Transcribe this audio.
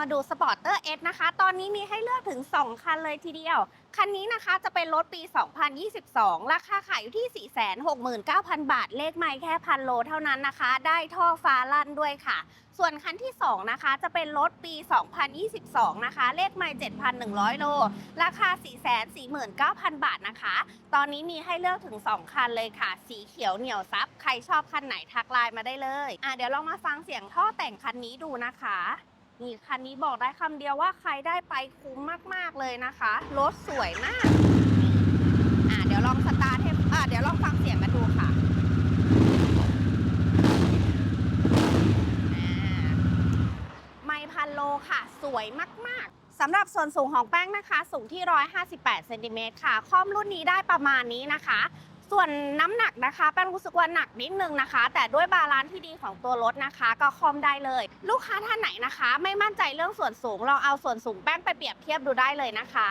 มาดูสปอร์เตอร์นะคะ ตอนนี้มีให้เลือกถึง 2 คันเลยทีเดียว คันนี้นะคะจะเป็นรถปี 2022 ราคาขายอยู่ที่ 469,000 บาท เลขไม่แค่พันโลเท่านั้นนะคะ ได้ท่อฟ้าลั่นด้วยค่ะ ส่วนคันที่ 2 นะคะจะเป็นรถปี 2022 นะคะ เลขไม่7,100 โล ราคา 449,000 บาทนะคะ ตอนนี้มีให้เลือกถึง 2 คันเลยค่ะ สีเขียวเหนียวซับ ใครชอบคันไหนทักไลน์มาได้เลย อะเดี๋ยวลองมาฟังเสียงท่อแต่งคันนี้ดูนะคะ นี่คันนี้บอกได้คำเดียวว่าใครได้ไปคุ้มมากๆเลยนะคะรถสวยมากอะเดี๋ยวลองสตาร์ทให้อะเดี๋ยวลองฟังเสียงกันดูค่ะไม่พันโลค่ะ สวยมากๆสำหรับส่วนสูงของแป้งนะคะ สูงที่ 158 เซนติเมตรค่ะ คอมรุ่นนี้ได้ประมาณนี้นะคะ ส่วนน้ำหนักนะคะแป้งรู้สึกว่าหนักนิดนึงนะคะ แต่ด้วยบาลานซ์ที่ดีของตัวรถนะคะ ก็คอมได้เลย ลูกค้าท่านไหนนะคะ ไม่มั่นใจเรื่องส่วนสูงลองเอาส่วนสูงแป้งไปเปรียบเทียบดูได้เลยนะคะ